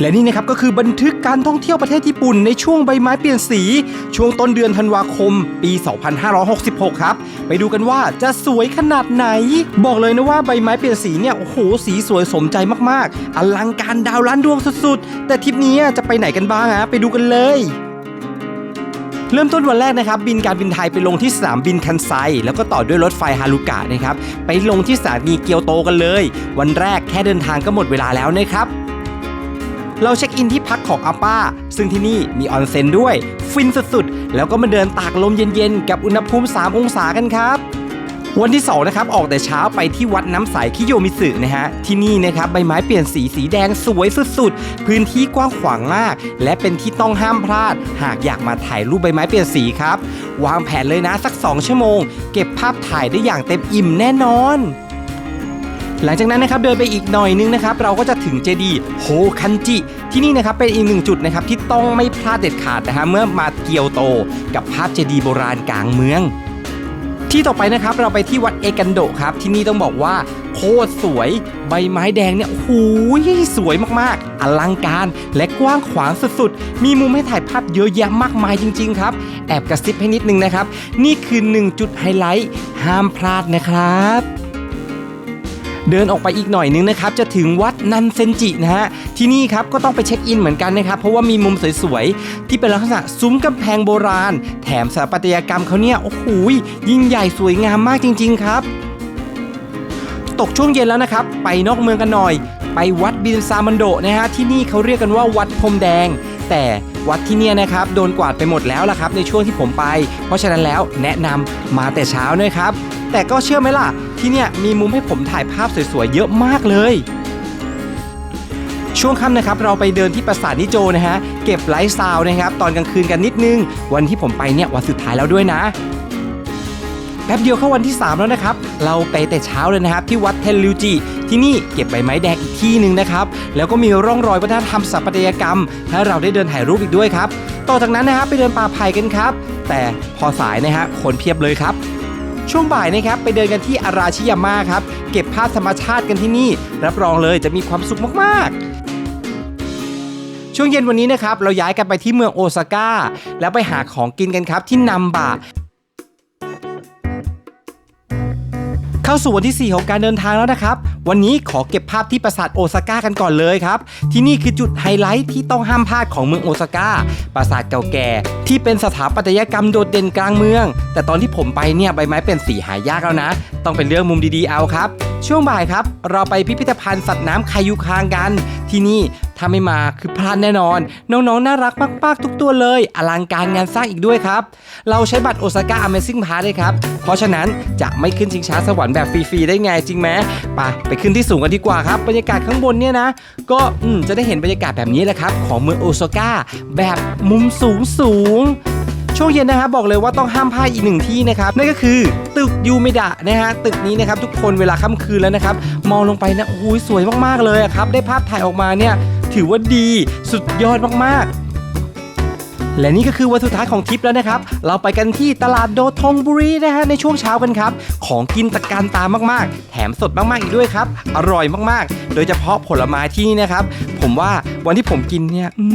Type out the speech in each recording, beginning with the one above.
และนี่นะครับก็คือบันทึกการท่องเที่ยวประเทศญี่ปุ่นในช่วงใบไม้เปลี่ยนสี ช่วงต้นเดือนธันวาคม ปี 2566 ครับ ไปดูกันว่าจะสวยขนาดไหน บอกเลยนะว่าใบไม้เปลี่ยนสีเนี่ยโอ้โหสีสวยสมใจมากๆ อลังการดาวล้านดวงสุดๆ แต่ทริปนี้จะไปไหนกันบ้างฮะไปดูกันเลยเริ่มต้นวันแรกนะครับบินการบินไทยไปลงที่สนามบินคันไซ แล้วก็ต่อด้วยรถไฟฮารุกะนะครับไปลงที่สถานีเกียวโตกันเลย วันแรกแค่เดินทางก็หมดเวลาแล้วนะครับ เราเช็คอินที่พักของอาป้า ซึ่งที่นี่มีออนเซ็นด้วย ฟินสุดๆ แล้วก็มาเดินตากลมเย็นๆ กับอุณหภูมิ 3 องศากันครับ วันที่ 2 นะครับ ออกแต่เช้าไปที่วัดน้ำใสคิโยมิสึนะฮะ ที่นี่นะครับใบไม้เปลี่ยนสีสีแดงสวยสุดๆ พื้นที่กว้างขวางมาก และเป็นที่ต้องห้ามพลาด หากอยากมาถ่ายรูปใบไม้เปลี่ยนสีครับ วางแผนเลยนะสัก 2 ชั่วโมง เก็บภาพถ่ายได้อย่างเต็มอิ่มแน่นอน หลังจากนั้นนะครับเดินไปอีกหน่อยนึงนะครับเราก็จะถึงเจดีโฮคันจิที่นี่นะครับเป็นอีกหนึ่งจุดนะครับที่ต้องไม่พลาดเด็ดขาดนะฮะเมื่อมาเกียวโต กับภาพเจดีโบราณกลางเมือง ที่ต่อไปนะครับเราไปที่วัดเอกันโดครับที่นี่ต้องบอกว่าโคตรสวยใบไม้แดงเนี่ยโอ้โหสวยมากๆ อลังการและกว้างขวางสุดๆ มีมุมให้ถ่ายภาพเยอะแยะมากมายจริง ๆ ครับ แอบกระซิบให้นิดนึงนะครับ นี่คือหนึ่งจุดไฮไลท์ ห้ามพลาดนะครับ เดินออกไปอีกหน่อยนึงนะครับจะถึงวัดนันเซนจินะฮะที่นี่ครับก็ต้องไปเช็คอินเหมือนกันนะครับเพราะว่ามีมุมสวยๆที่เป็นลักษณะซุ้มกำแพงโบราณ แถมสถาปัตยกรรมเขาเนี่ยโอ้โหยิ่งใหญ่สวยงามมากจริง ๆครับ ตกช่วงเย็นแล้วนะครับ ไปนอกเมืองกันหน่อย ไปวัดบินซามันโดนะฮะที่นี่เขาเรียกกันว่าวัดพรมแดง แต่วัดที่เนี่ยนะครับโดนกวาดไปหมดแล้วล่ะครับในช่วงที่ผมไป เพราะฉะนั้นแล้วแนะนำมาแต่เช้าด้วยครับแต่ก็เชื่อไหมล่ะ ที่เนี่ยมีมุมให้ผมถ่ายภาพสวยๆ เยอะมากเลย ช่วงค่ำนะครับเราไปเดินที่ปราสาทนิโจนะฮะ เก็บไลฟ์ซาวนะครับ ตอนกลางคืนกันนิดนึง วันที่ผมไปเนี่ยวันสุดท้ายแล้วด้วยนะแป๊บเดียวเข้าวันที่ 3 แล้วนะครับ เราไปแต่เช้าเลยนะครับ ที่วัดเทนริวจิที่นี่เก็บใบไม้แดงอีกที่หนึ่งนะครับ แล้วก็มีร่องรอยวัฒนธรรมสถาปัตยกรรมให้เราได้เดินถ่ายรูปอีกด้วยครับ ต่อจากนั้นนะครับไปเดินป่าไผ่กันครับ แต่พอสายนะฮะคนเพียบเลยครับ ช่วงบ่ายนะครับไปเดินกันที่อาราชิยาม่าครับ เก็บภาพธรรมชาติกันที่นี่ รับรองเลยจะมีความสุขมากๆช่วงเย็นวันนี้นะครับเราย้ายกันไปที่เมืองโอซาก้าแล้วไปหาของกินกันครับที่นัมบะ เข้าสู่วันที่ 4 ของการเดินทางแล้วนะครับ วันนี้ขอเก็บภาพที่ปราสาทโอซาก้ากันก่อนเลยครับ ที่นี่คือจุดไฮไลท์ที่ต้องห้ามพลาดของเมืองโอซาก้า ปราสาทเก่าแก่ ที่เป็นสถาปัตยกรรมโดดเด่นกลางเมือง แต่ตอนที่ผมไปเนี่ยใบไม้เป็นสีหายากแล้วนะ ต้องเป็นเรื่องมุมดีๆเอาครับ ช่วงบ่ายครับ เราไปพิพิธภัณฑ์สัตว์น้ำคายูคางกัน ที่นี่ ถ้าไม่มาคือพลาดแน่นอน น้องๆน่ารักมากๆทุกตัวเลย อลังการงานสร้างอีกด้วยครับ เราใช้บัตรโอซาก้า Amazing Pass เลยครับ เพราะฉะนั้นจะไม่ขึ้นชิงช้าสวรรค์แบบฟรีๆได้ไงจริงไหมไปไปขึ้นที่สูงกันดีกว่าครับบรรยากาศข้างบนเนี่ยนะ ก็อืมจะได้เห็นบรรยากาศแบบนี้แหละครับ ของเมืองโอซาก้าแบบมุมสูงสูงๆช่วงเย็นนะครับบอกเลยว่าต้องห้ามพลาดอีกหนึ่งที่นะครับนั่นก็คือตึกยูเมดะนะฮะตึกนี้นะครับทุกคนเวลาค่ำคืนแล้วนะครับ มองลงไปนะโอ้ยสวยมากๆเลยครับ ได้ภาพถ่ายออกมาเนี่ย ถือว่าดีสุดยอดมากๆและนี่ก็คือวันสุดท้ายของทริปแล้วนะครับ เราไปกันที่ตลาดโดทงบุรีนะฮะในช่วงเช้ากันครับ ของกินตะการตามากๆ แถมสดมากๆอีกด้วยครับ อร่อยมากๆ โดยเฉพาะผลไม้ที่นี่นะครับ ผมว่าวันที่ผมกินเนี่ยอื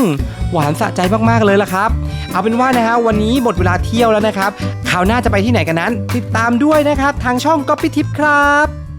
มหวานสะใจมากๆเลยละครับ เอาเป็นว่านะฮะวันนี้หมดเวลาเที่ยวแล้วนะครับคราวหน้าจะไปที่ไหนกันนั้น ติดตามด้วยนะครับ ทางช่องก๊อปปี้ทิปครับ